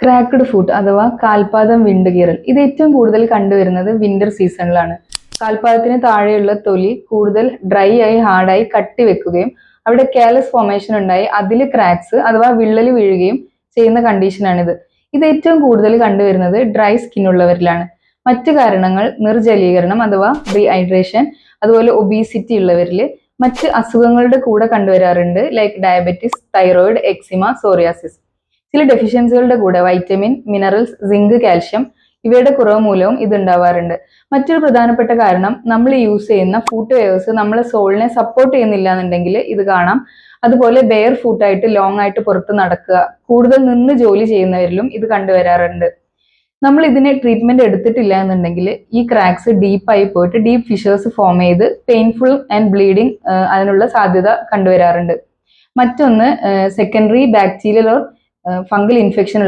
Cracked food അഥവാ കാൽപാദം വിണ്ടുകീറൽ ഇത് ഏറ്റവും കൂടുതൽ കണ്ടുവരുന്നത് വിന്റർ സീസണിലാണ് കാൽപാദത്തിന് താഴെയുള്ള തൊലി കൂടുതൽ ഡ്രൈ ആയി ഹാർഡായി കട്ടി വെക്കുകയും അവിടെ കാലസ് ഫോർമേഷൻ ഉണ്ടായി. അതിൽ ക്രാക്സ് അഥവാ വിള്ളൽ വീഴുകയും ചെയ്യുന്ന കണ്ടീഷനാണിത് ഇത് ഏറ്റവും കൂടുതൽ കണ്ടുവരുന്നത് ഡ്രൈ സ്കിൻ ഉള്ളവരിലാണ്. മറ്റു കാരണങ്ങൾ നിർജലീകരണം അഥവാ ഡീഹൈഡ്രേഷൻ അതുപോലെ ഒബീസിറ്റി ഉള്ളവരിൽ മറ്റ് അസുഖങ്ങളുടെ കൂടെ കണ്ടുവരാറുണ്ട് like diabetes thyroid eczema psoriasis ചില ഡെഫിഷ്യൻസികളുടെ കൂടെ വൈറ്റമിൻ മിനറൽസ് സിങ്ക് കാൽഷ്യം ഇവയുടെ കുറവ് മൂലവും ഇത് ഉണ്ടാവാറുണ്ട്. മറ്റൊരു പ്രധാനപ്പെട്ട കാരണം നമ്മൾ യൂസ് ചെയ്യുന്ന ഫുഡ് വെയേഴ്സ് നമ്മളെ സോളിനെ സപ്പോർട്ട് ചെയ്യുന്നില്ല എന്നുണ്ടെങ്കിൽ ഇത് കാണാം. അതുപോലെ ബെയർ ഫുട്ടായിട്ട് ലോങ് ആയിട്ട് പുറത്ത് നടക്കുക കൂടുതൽ നിന്ന് ജോലി ചെയ്യുന്നവരിലും ഇത് കണ്ടുവരാറുണ്ട്. നമ്മൾ ഇതിനെ ട്രീറ്റ്മെന്റ് എടുത്തിട്ടില്ല എന്നുണ്ടെങ്കിൽ ഈ ക്രാക്സ് ഡീപ്പായി പോയിട്ട് ഡീപ്പ് ഫിഷേഴ്സ് ഫോം ചെയ്ത് പെയിൻഫുൾ ആൻഡ് ബ്ലീഡിങ് അതിനുള്ള സാധ്യത കണ്ടുവരാറുണ്ട്. മറ്റൊന്ന് secondary bacterial or fungal infection